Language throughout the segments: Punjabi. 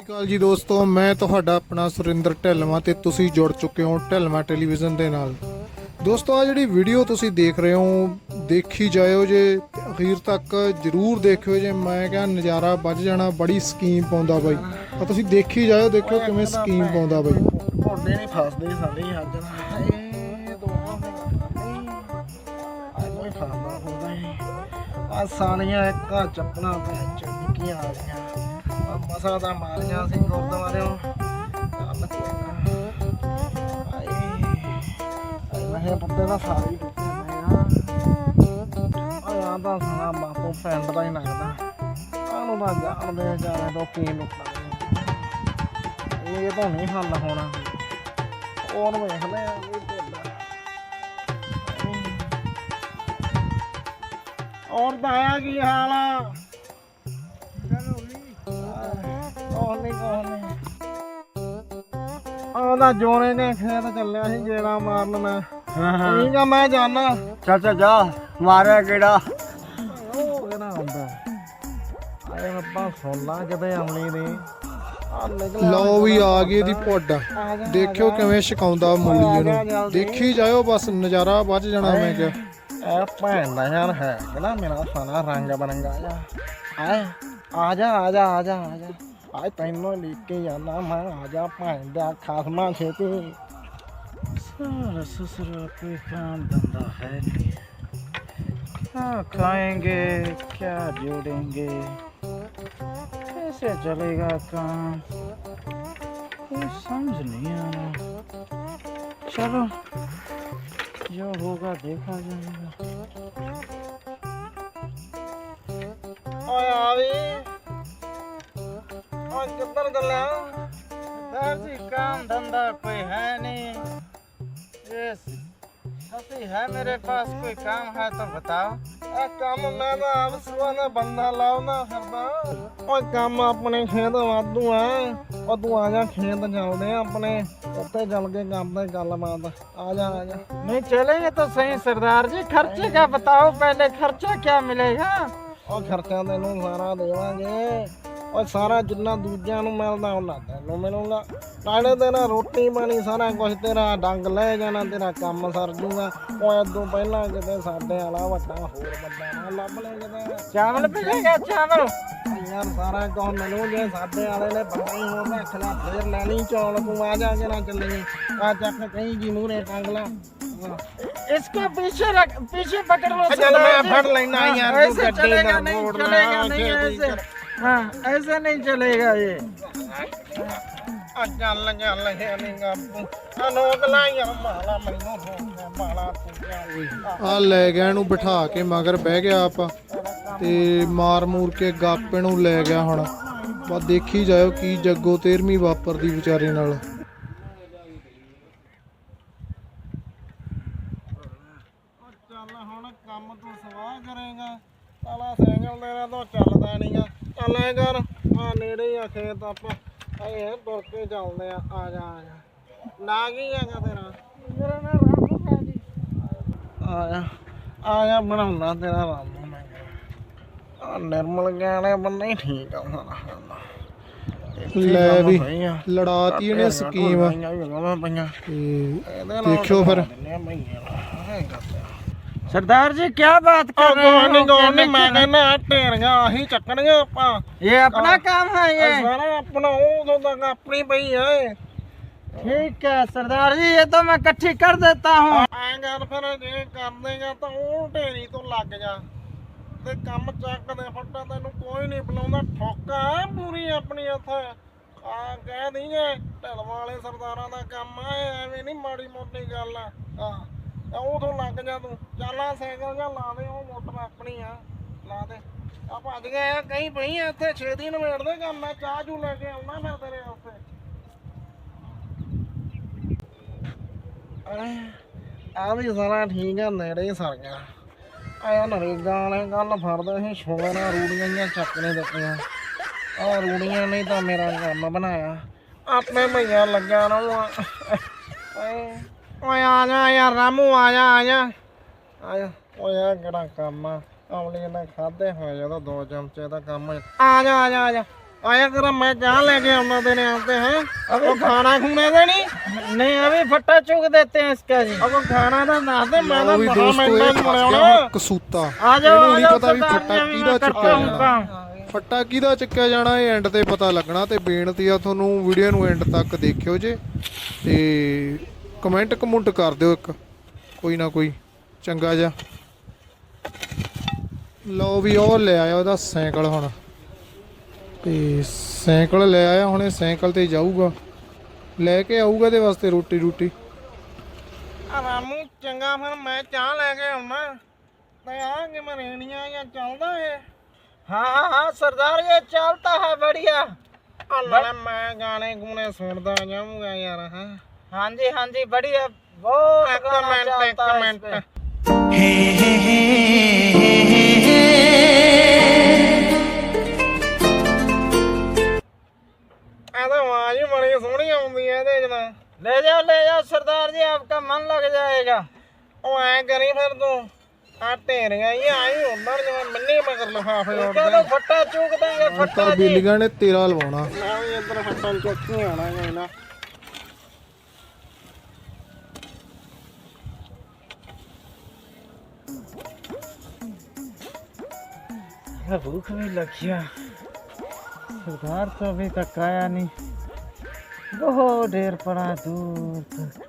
ਸਤਿ ਸ਼੍ਰੀ ਅਕਾਲ ਜੀ ਦੋਸਤੋ, ਮੈਂ ਤੁਹਾਡਾ ਆਪਣਾ ਸੁਰਿੰਦਰ ਢਿੱਲਵਾਂ ਤੇ ਤੁਸੀਂ ਜੁੜ ਚੁੱਕੇ ਹੋ ਢਿੱਲਵਾਂ ਟੈਲੀਵਿਜ਼ਨ ਦੇ ਨਾਲ। ਦੋਸਤੋ ਆ ਜਿਹੜੀ ਵੀਡੀਓ ਤੁਸੀਂ ਦੇਖ ਰਹੇ ਹੋ, ਦੇਖੀ ਜਾਇਓ ਜੇ, ਅਖੀਰ ਤੱਕ ਜਰੂਰ ਦੇਖਿਓ ਜੇ। ਮੈਂ ਕਿਹਾ ਨਜ਼ਾਰਾ ਵੱਜ ਜਾਣਾ, ਬੜੀ ਸਕੀਮ ਪਾਉਂਦਾ ਬਾਈ। ਤਾਂ ਤੁਸੀਂ ਦੇਖੀ ਜਾਇਓ, ਦੇਖਿਓ ਕਿਵੇਂ ਸਕੀਮ ਪਾਉਂਦਾ ਬਾਈ। ਮੋਢੇ ਨਹੀਂ, ਫਸਦੇ ਸਾਡੇ ਹੀ ਅੱਜ। ਇਹ ਇੱਕ ਚੱਪਣਾ ਤੇ ਚੰਕੀਆਂ ਆ ਗਈਆਂ। ਮਸਾ ਦਾ ਮਾਰੀਆਂ ਸੀ ਗੁਰਦੁਆਰਿਓਂ। ਚੱਲ ਕੋਈ ਮੈਂ ਬੰਦੇ ਦਾ ਸਾਰੀ ਟੁੱਟੇ ਆ ਆ ਤਾਂ ਸਾਲਾ ਬਾਪੂ ਪਿੰਡ ਦਾ ਹੀ ਲੱਗਦਾ। ਆਨੂੰ ਤਾਂ ਜਾਣਦੇ ਜਾਣੇ ਤੋਂ ਕੀ ਲੁੱਟਣਾ ਇਹ ਤਾਂ ਨਹੀਂ ਹੱਲ ਹੋਣਾ। ਹੋਰ ਵੇਖਦੇ ਆ ਵੀ ਔਰ ਦਾ ਆਇਆ ਕੀ ਹਾਲ ਆ? ਉਹਦਾ ਜੋਨੇ ਨੇ ਖੇਤ ਚੱਲਿਆ ਸੀ ਜਿਹੜਾ ਮਾਰਨ ਮੈਂ। ਠੀਕ ਆ ਮੈਂ ਜਾਣਾ ਚੱਲ ਚੱਲ ਜਾ। ਮਾਰਿਆ ਕਿਹੜਾ ਹੁੰਦਾ? ਆਏ ਸੋਲਾ ਕਿਤੇ ਆ ਲਓ ਵੀ ਆ ਗਈ ਇਹਦੀ ਪੁੱਡ। ਆ ਦੇਖਿਓ ਕਿਵੇਂ ਛਕਾਉਂਦਾ ਮੂਲੀ ਨੂੰ ਦੇਖੀ ਜਾਇਓ ਬਸ ਨਜ਼ਾਰਾ ਵੱਜ ਜਾਣਾ ਮੈਂ ਕਿਹਾ। ਇਹ ਭੈਣ ਦਾ ਯਾਰ ਹੈ ਕਿਹੜਾ ਮੇਰਾ ਸਾਲਾ ਰੰਗ ਬਰੰਗਾ ਆਏ ਆ ਜਾ ਆ ਜਾ ਆ ਜਾ ਆ ਜਾ। आज पैनो लेके आना माँ आजा पाइंदा खासमा खेती सारा ससुरा काम धंधा है खाएँगे क्या जोड़ेंगे कैसे चलेगा काम कोई समझ नहीं आ रहा चलो जो होगा देखा जाएगा ਓਏ ਕਿੱਧਰ ਚੱਲਿਆ सर जी काम धंधा कोई है नहीं ये सती है मेरे पास कोई काम है तो बताओ ਇਹ ਕੰਮ ਮੈਂ ਤਾਂ ਆਪ ਸੁਆ ਦਾ ਬੰਦਾ ਲਾਉਣਾ ਫਿਰਦਾ ਓਏ ਕੰਮ ਆਪਣੇ ਖੇਤ ਵਾਧੂ ਆ ਉਹ ਤੂੰ ਆ ਜਾ ਖੇਤ ਚੱਲਦੇ ਆ ਆਪਣੇ ਉੱਤੇ ਚੱਲ ਕੇ ਕਰਦੇ ਗੱਲਬਾਤ ਆ ਜਾ ਆ ਜਾ नहीं चलेंगे तो सही सरदार जी खर्चे का बताओ पहले खर्चा क्या मिलेगा ਉਹ ਖਰਚਾ ਤੈਨੂੰ ਸਾਰਾ ਦੇਵਾਂਗੇ ਉਹ ਸਾਰਾ ਜਿੰਨਾ ਦੂਜਿਆਂ ਨੂੰ ਮਿਲਦਾ ਉਹਨਾਂ ਤੈਨੂੰ ਮਿਲੂਗਾ ਨਾਲੇ ਤੇਰਾ ਰੋਟੀ ਪਾਣੀ ਸਾਰਾ ਕੁਝ ਤੇਰਾ ਡੰਗ ਲੈ ਜਾਣਾ ਤੇਰਾ ਕੰਮ ਸਰ ਜੂਗਾ ਉਹ ਇਦੋਂ ਪਹਿਲਾਂ ਕਿਤੇ ਸਾਡੇ ਵਾਲਾ ਵੱਡਾ ਹੋਰ ਬੰਦਾ ਨਾ ਲੱਭ ਲੈ ਕਿਤੇ चावल मिलेगा चावल ਯਾਰ ਸਾਰਾ ਕੁਝ ਮਿਲੂ ਜੇ ਸਾਡੇ ਵਾਲੇ ਨੇ ਬੰਦਾ ਹੀ ਹੋਰ ਰੱਖ ਲਾ ਫੇਰ ਲੈ ਲਈ ਚੌਲ ਤੂੰ ਆ ਜਾ ਕੇ ਨਾ ਚੱਲੀਏ ਆ ਚੱਕ ਕਹੀਂ ਜੀ ਮੂਰੇ ਟੰਗ ਲਾ इसको पीछे रख पीछे पकड़ लो ਚੱਲ ਮੈਂ सरदार जी। ਫੜ ਲੈਣਾ हाँ, ਯਾਰ ਤੂੰ ऐसे ਗੱਡੀ चलेगा ਦਾ नहीं ਮੋੜਨਾ चलेगा नहीं ਛੇਤੀ ऐसे ਕਰ। हाँ ऐसे नहीं चलेगा ये ਆ ਚੱਲ ਚੱਲ ਹੈਨੀਗਾ ਆ ਲੋਕ ਲਾਈਆਂ ਮਾਲਾ ਮੈਨੂੰ ਰੋਕਿਆ ਮਾਲਾ ਤੂੰ ਆ ਲੈ ਗਿਆ ਇਹਨੂੰ ਬਿਠਾ ਕੇ ਮਗਰ ਬਹਿ ਗਿਆ ਆਪਾਂ ਤੇ ਮਾਰ ਮੂਰ ਕੇ ਗਾਪੇ ਨੂੰ ਲੈ ਗਿਆ ਹੁਣ ਬਸ ਦੇਖੀ ਜਾਇਓ ਕੀ ਜੱਗੋ ਤੇਰਵੀਂ ਵਾਪਰਦੀ ਵਿਚਾਰੇ ਨਾਲ ਚੱਲ ਹੁਣ ਕੰਮ ਤੂੰ ਸਵਾਹ ਕਰੇਗਾ ਸਾਲਾ ਸਾਈਕਲ ਤੇਰਾ ਤਾਂ ਚੱਲਦਾ ਨਹੀਂਗਾ ਚੱਲ ਐ ਕਰ ਆ ਨੇੜੇ ਆ ਖੇਤ ਆਪਾਂ। ਐ ਤੁਰ ਕੇ ਚੱਲਦੇ ਆ ਆ ਜਾ ਆ ਜਾ। ਨਾ ਕੀ ਹੈਗਾ ਤੇਰਾ? ਮੇਰਾ ਨਾਮ ਰਾਮੂ ਹੈ ਜੀ। ਆ ਜਾ ਆ ਬਣਾਉਣਾ ਤੇਰਾ ਰਾਮੂ ਮੈਂ। ਆ ਨਿਰਮਲ ਗਿਆਨੇ ਬੰਦਾ ਹੀ ਠੀਕ ਆ ਸਾਰਾ ਲੈ ਵੀ ਲੜਾਤੀ ਇਹਨੇ ਸਕੀਮ। ਦੇਖਿਓ ਫਿਰ। सरदार जी क्या बात कर रहे ਕੋਈ ਨਹੀਂ हो ਕੋਈ ਨਹੀਂ ਮੈਂ ਕਹਿੰਦਾ ਢੇਰੀਆਂ ਆਹੀ ਚੱਕਣੀਆਂ ਆਪਾਂ ये अपना काम है ये ਇਹ ਸਾਰਾ ਆਪਣਾ ਉਦੋਂ ਤੱਕ ਆਪਣੀ ਪਈ ਐ ठीक है सरदार जी ये तो मैं इकट्ठी कर देता हूँ ਐਂ ਕਰ ਫਿਰ ਜੇ ਕਰ ਦੇਗਾ ਤਾਂ ਉਹ ਢੇਰੀ ਤੋਂ ਲੱਗ ਜਾ ਤੇ ਕੰਮ ਚੱਕ ਦੇ ਫੱਟਾ ਤੈਨੂੰ ਕੋਈ ਨਹੀਂ ਬੁਲਾਉਂਦਾ ਠੋਕਾ ਐ ਪੂਰੀ ਆਪਣੀ ਉੱਥੇ ਆ ਕਹਿ ਦਈਏ ਢਲ ਵਾਲੇ ਸਰਦਾਰਾਂ ਦਾ ਕੰਮ ਆ ਇਹ ਐਵੇਂ ਨਹੀਂ ਮਾੜੀ ਮੋਟੀ ਗੱਲ ਆ ਹਾਂ ਤਾਂ ਉਥੋਂ ਲੱਗ ਜਾ ਤੂੰ। ਚੱਲ ਆ ਸਾਈਕਲ ਜਾਂ ਲਾ ਦੇ, ਉਹ ਮੋਟਰ ਆਪਣੀ ਆ। ਲਾ ਦੇ। ਆ ਭੱਜ ਗਏ ਆ ਕहीं ਪਈ ਆ ਇੱਥੇ, ਛੇਤੀ ਨਵੇੜ ਦੇ ਕੰਮ। ਮੈਂ ਚਾਹ ਚੂ ਲੈ ਕੇ ਆਉਣਾ ਫਿਰ ਤੇਰੇ ਉੱਤੇ ਆ ਵੀ ਸਾਰਾ ਠੀਕ ਆ, ਨੇੜੇ ਹੀ ਸਰ ਗਿਆ। ਆਇਆ ਨਰੇਗਾ ਵਾਲੇ ਗੱਲ ਫੜਦੇ ਸੀ ਸ਼ੁਗਰ ਆ ਰੂੜੀਆਂ ਜਿਹੀਆਂ ਚੱਕ ਨਹੀਂ ਦਿੱਤੀਆਂ। ਆ ਰੂੜੀਆਂ ਨਹੀਂ ਤਾਂ ਮੇਰਾ ਕੰਮ ਬਣਾਇਆ। ਆਪਣੇ ਮਈਆ ਲੱਗਿਆ ਨਾ ਓਏ ਓਏ ਆ ਜਾ ਯਾਰ ਰਾਮੂ ਆ ਜਾ ਆ ਜਾ। ਆ ਜਾ ਓਏ ਆ ਕਿਹੜਾ ਕੰਮ ਆ? ਆਮਲੀ ਨੇ ਖਾਦੇ ਹੋਏ ਜਦੋਂ ਦੋ ਚਮਚੇ ਦਾ ਕੰਮ ਆ। ਜਾ ਆ ਜਾ ਆ ਜਾ। ਆਇਆ ਕਰ ਮੈਂ ਚਾਹ ਲੈ ਕੇ ਆਉਣਾ ਦੇ ਆਉਂਦੇ ਹੈ? ਉਹ ਖਾਣਾ ਖੂਣਾ ਦੇ ਨਹੀਂ? ਨਹੀਂ ਅਭੀ ਫੱਟਾ ਚੁਗ ਦੇਤੇ ਹੈ ਇਸਕਾ ਜੀ। ਉਹ ਖਾਣਾ ਦਾ ਨਾ ਦੇ ਮੈਂ ਤਾਂ ਬੜਾ ਮਿੰਟਾਂ ਨੂੰ ਕਸੂਤਾ। ਆ ਜਾਓ ਨਹੀਂ ਪਤਾ ਵੀ ਫੱਟਾ ਕਿਹਦਾ ਚੁੱਕਿਆ ਜਾਣਾ। ਫੱਟਾ ਕਿਹਦਾ ਚੱਕਿਆ ਜਾਣਾ ਇਹ ਐਂਡ ਤੇ ਪਤਾ ਲੱਗਣਾ ਤੇ ਬੇਨਤੀ ਆ ਤੁਹਾਨੂੰ ਵੀਡੀਓ ਨੂੰ ਐਂਡ ਤੱਕ ਦੇਖਿਓ ਜੇ। ਤੇ ਕਮੈਂਟ ਕਮੁੰਟ ਕਰ ਦਿਓ ਇੱਕ। ਕੋਈ ਨਾ ਕੋਈ ਚੰਗਾ ਜਿਹਾ। ਲਓ ਵੀ ਉਹ ਲੈ ਆਇਆ ਉਹਦਾ ਸਾਈਕਲ ਹੁਣ। ਤੇ ਸਾਈਕਲ ਲੈ ਆਇਆ ਹੁਣ ਇਹ ਸਾਈਕਲ ਤੇ ਜਾਊਗਾ। ਲੈ ਕੇ ਆਊਗਾ ਦੇ ਵਾਸਤੇ ਰੋਟੀ ਰੋਟੀ। ਆ ਰਾਮੂ ਚੰਗਾ ਫਿਰ ਮੈਂ ਚਾਹ ਲੈ ਕੇ ਆਉਣਾ। ਤੇ ਆ ਕਿ ਮਰੇਣੀਆਂ ਜਾਂ ਚੱਲਦਾ ਹੈ ਹਾਂ ਹਾਂ ਹਾਂ ਸਰਦਾਰ ਇਹ ਚੱਲਦਾ ਹੈ ਬੜੀਆ। ਮੈਂ ਗਾਣੇ ਗੁਣੇ ਸੁਣਦਾ ਜਾਊਂਗਾ ਯਾਰ ਹਾਂ। हाँ जी हाँ जी बढ़िया बहुत ਇੱਕ गाना ਮਿੰਟ ਇੱਕ चलता है इस ਮਿੰਟ पे। ਇਹ ਤਾਂ ਆਵਾਜ਼ ਹੀ ਬੜੀ ਸੋਹਣੀ ਆਉਂਦੀ ਐ ਇਹਦੇ ਚ ਤਾਂ ले जाओ ले जाओ सरदार जी आपका मन लग जाएगा ਉਹ ਐ ਕਰੀ ਫਿਰ ਤੂੰ ਆ ਢੇਰੀਆਂ ਹੀ ਆਈ ਉਧਰ ਜਿਵੇਂ ਮੰਨੀ ਮਗਰ ਲਫਾਫੇ इसका ਉੱਡਦੇ तो फट्टा चूक देंगे ਹੁਣ फट्टा ਤਾਂ जी ਬੇਲੀਆਂ ਨੇ ਤੇਰਾ ਲਵਾਉਣਾ ਮੈਂ ਵੀ ਇੱਧਰ ਫੱਟਾਂ ਚੱਕੀ ਆਣਾ ਕੋਈ ਨਾ भूख भी लगिया सरदार तो अभी तक आया नहीं बहुत ढेर पड़ा है दूर तक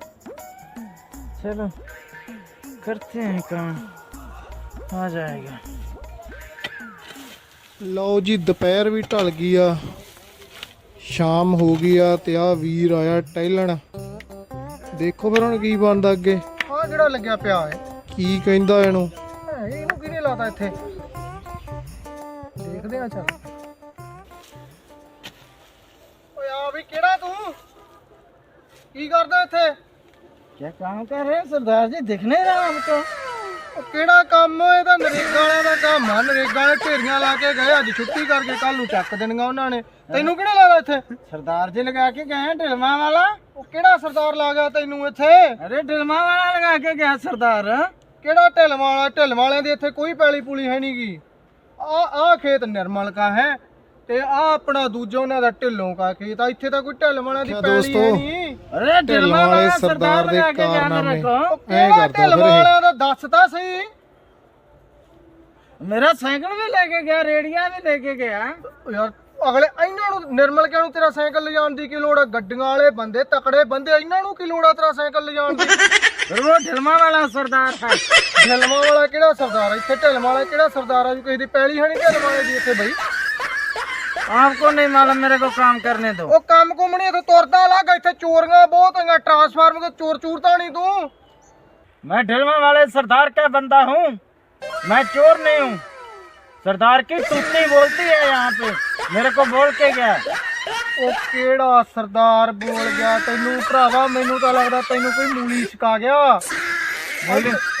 चलो करते हैं काम आ जाएगा ਲਓ ਜੀ ਦੁਪਹਿਰ ਵੀ ਢਲ ਗਈ ਆ ਸ਼ਾਮ ਹੋ ਗਈ ਆ ਤੇ ਆ ਵੀਰ ਆਇਆ ਟਹਿਲਣ ਦੇਖੋ ਫਿਰ ਹੁਣ ਕੀ ਬਣਦਾ ਅੱਗੇ ਆ ਜਿਹੜਾ ਲੱਗਿਆ ਪਿਆ ਏ ਕੀ ਕਹਿੰਦਾ ਇਹਨੂੰ ਇਹਨੂੰ ਕਿਹਨੇ ਲਾਤਾ ਇੱਥੇ ਦੇਖਦੇ ਆ ਚੱਲ ਓਏ ਆ ਵੀ ਕਿਹੜਾ ਤੂੰ ਕੀ ਕਰਦਾ ਇੱਥੇ क्या काम कर रहे हैं सरदार जी दिख नहीं रहा हमको ਉਹ ਕਿਹੜਾ ਕੰਮ ਇਹ ਤਾਂ ਨਰੇਗਾ ਵਾਲਿਆਂ ਦਾ ਕੰਮ ਆ ਨਰੇਗਾ ਵਾਲੇ ਢੇਰੀਆਂ ਲਾ ਕੇ ਗਏ ਅੱਜ ਛੁੱਟੀ ਕਰਕੇ ਕੱਲ ਨੂੰ ਚੱਕ ਦੇਣੀਆਂ ਉਹਨਾਂ ਨੇ ਤੈਨੂੰ ਕਿਹਨੇ ਲਾਇਆ ਇੱਥੇ सरदार जी लगा के गए हैं ढिलमा वाला ਉਹ ਕਿਹੜਾ ਸਰਦਾਰ ਲਾ ਗਿਆ ਤੈਨੂੰ ਇੱਥੇ अरे ढिलमा वाला लगा के गया सरदार हाँ? ਕਿਹੜਾ ਢਿਲਮ ਵਾਲਾ ਢਿਲਮ ਵਾਲਿਆਂ ਦੇ ਇੱਥੇ ਕੋਈ ਪੈਲੀ ਪੂਲੀ ਹੈ ਨਹੀਂਗੀ ਆ ਆ ਖੇਤ ਨਿਰਮਲ ਕਾ ਹੈ ਤੇ ਆ ਆਪਣਾ ਦੂਜਾ ਉਹਨਾਂ ਦਾ ਢਿੱਲੋਂ ਕਾ ਖੇਤ ਆ। ਇੱਥੇ ਤਾਂ ਕੋਈ ਢਿੱਲ ਵਾਲਾ ਦੀ ਪੈਲੀ ਨਹੀਂ। ਅਰੇ ਢਿੱਲੋਂ ਵਾਲੇ ਸਰਦਾਰ ਦੇ ਲਗਾ ਕੇ ਜਾਣ ਕਾਰਨਾਮੇ। ਕਰਦਾ ਫਿਰ ਇਹ। ਵਾਲਾ ਦਾ ਦੱਸ ਤਾਂ ਸਹੀ। ਮੇਰਾ ਸਾਈਕਲ ਵੀ ਲੈ ਕੇ ਗਿਆ ਰੇੜੀਆਂ ਵੀ ਲੈ ਕੇ ਗਿਆ। ਯਾਰ ਅਗਲੇ ਇਹਨਾਂ ਨੂੰ ਨਿਰਮਲ ਕਿਆ ਨੂੰ ਤੇਰਾ ਸਾਈਕਲ ਲਿਜਾਣ ਦੀ ਕੀ ਲੋੜ ਆ? ਗੱਡੀਆਂ ਵਾਲੇ ਬੰਦੇ ਤਕੜੇ ਬੰਦੇ ਇਹਨਾਂ ਨੂੰ ਕੀ ਲੋੜ ਆ ਤੇਰਾ ਸਾਈਕਲ ਲਿਜਾਣ ਦੀ? फिर वो ढिलमा वाला सरदार है ਢਿਲਮਾਂ ਵਾਲਾ ਕਿਹੜਾ ਸਰਦਾਰ ਆ ਇੱਥੇ ਢਿਲਮਾਂ ਵਾਲਾ ਕਿਹੜਾ ਸਰਦਾਰ ਆ ਜੀ ਕਿਸੇ ਦੀ ਪੈਲੀ ਹੈ ਨਹੀਂ ਢਿਲਮਾਂ ਵਾਲੇ ਦੀ ਇੱਥੇ ਬਈ आपको नहीं मालूम मेरे को काम करने दो ਉਹ ਕੰਮ ਕੁਮ ਨਹੀਂ ਇੱਥੇ ਤੁਰਦਾ ਲੱਗ ਇੱਥੇ ਚੋਰੀਆਂ ਬਹੁਤ ਹੈਗਾ ਟਰਾਂਸਫਾਰਮ ਤੋਂ ਚੋਰ ਚੂਰਤਾ ਨਹੀਂ ਤੂੰ मैं ढिलमा वाले सरदार का बंदा हूँ मैं चोर नहीं हूँ सरदार की टूटनी बोलती है यहाँ पे मेरे को बोल के गया ਉਹ ਕਿਹੜਾ ਸਰਦਾਰ ਬੋਲ ਗਿਆ? ਤੈਨੂੰ ਭਰਾਵਾ ਮੈਨੂੰ ਤਾਂ ਲੱਗਦਾ ਤੈਨੂੰ ਕੋਈ ਮੂਲੀ ਛਕਾ ਗਿਆ।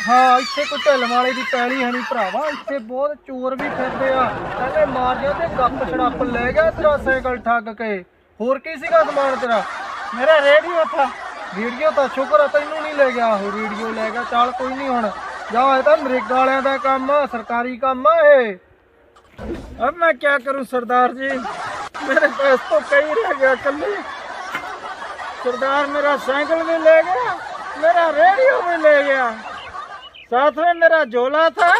ਹਾਂ ਇੱਥੇ ਕੋਈ ਢਲਮ ਵਾਲੇ ਦੀ ਪੈਲੀ ਹਣੀ ਭਰਾਵਾ। ਇੱਥੇ ਬਹੁਤ ਚੋਰ ਵੀ ਫਿਰਦੇ ਆ। ਕਹਿੰਦੇ ਮਾਰ ਜਾ ਤੇ ਗੱਪ ਛੜਾਪ ਲੈ ਗਿਆ ਤੇਰਾ ਸਾਈਕਲ ਠੱਗ ਕੇ। ਹੋਰ ਕੀ ਸੀਗਾ ਸਮਾਨ ਤੇਰਾ? ਮੇਰਾ ਰੇਡੀਓ ਥਾ ਵੀਡੀਓ ਤਾਂ ਸ਼ੁਕਰ ਆ ਤੈਨੂੰ ਨਹੀਂ ਲੈ ਗਿਆ। ਉਹ ਵੀਡੀਓ ਲੈ ਗਿਆ। ਚੱਲ ਕੋਈ ਨਹੀਂ ਹੁਣ। ਜਾ ਇਹ ਤਾਂ ਮਰੇਗਾ ਵਾਲਿਆਂ ਦਾ ਕੰਮ ਆ ਸਰਕਾਰੀ ਕੰਮ ਆ ਇਹ। अब मैं क्या करूं सरदार जी मेरे पास तो कहीं रह गया कल सरदार मेरा साइकिल भी ले गया मेरा रेडियो भी ले गया साथ में मेरा झोला था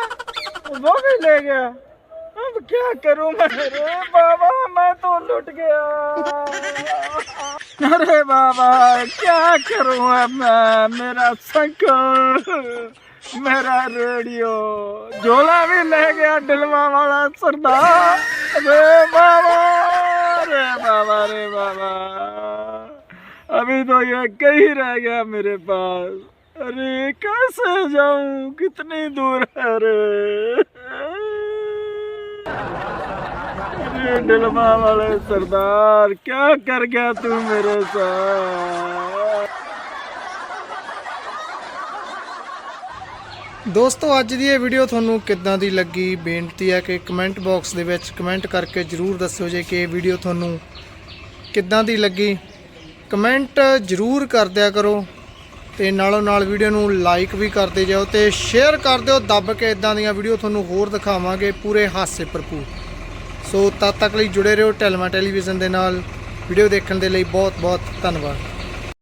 वो भी ले गया अब क्या करूं मैं अरे बाबा मैं तो लुट गया अरे बाबा क्या करूं अब मैं मेरा साइकिल मेरा रेडियो झोला भी ले गया डिलवा वाला सरदार अरे बाबा अरे बाबा अरे बाबा अभी तो ये कहीं रह गया मेरे पास अरे कैसे जाऊं कितनी दूर है रे ਢਲਵਾ ਵਾਲੇ ਸਰਦਾਰ ਕੀ ਕਰ ਗਿਆ ਤੂੰ ਮੇਰੇ ਸਾਥ? ਦੋਸਤੋ, ਅੱਜ ਦੀ ਇਹ ਵੀਡੀਓ ਤੁਹਾਨੂੰ ਕਿੱਦਾਂ ਦੀ ਲੱਗੀ? ਬੇਨਤੀ ਹੈ ਕਿ ਕਮੈਂਟ ਬਾਕਸ ਦੇ ਵਿੱਚ ਕਮੈਂਟ ਕਰਕੇ ਜਰੂਰ ਦੱਸਿਓ ਜੇ ਕਿ ਇਹ ਵੀਡੀਓ ਤੁਹਾਨੂੰ ਕਿੱਦਾਂ ਦੀ ਲੱਗੀ। ਕਮੈਂਟ ਜਰੂਰ ਕਰ ਦਿਆ ਕਰੋ ਤੇ ਨਾਲੋਂ ਨਾਲ ਵੀਡੀਓ ਨੂੰ ਲਾਈਕ ਵੀ ਕਰਦੇ ਜਾਓ ਤੇ ਸ਼ੇਅਰ ਕਰ ਦਿਓ। ਦੱਬ ਕੇ ਇਦਾਂ ਦੀਆਂ ਵੀਡੀਓ ਤੁਹਾਨੂੰ ਹੋਰ ਦਿਖਾਵਾਂਗੇ ਪੂਰੇ ਹਾਸੇ ਭਰਪੂਰ। ਸੋ ਤਦ ਤੱਕ ਲਈ ਜੁੜੇ ਰਹੋ ਟੈਲਮਾ ਟੈਲੀਵਿਜ਼ਨ ਦੇ ਨਾਲ। ਵੀਡੀਓ ਦੇਖਣ ਦੇ ਲਈ ਬਹੁਤ ਬਹੁਤ ਧੰਨਵਾਦ।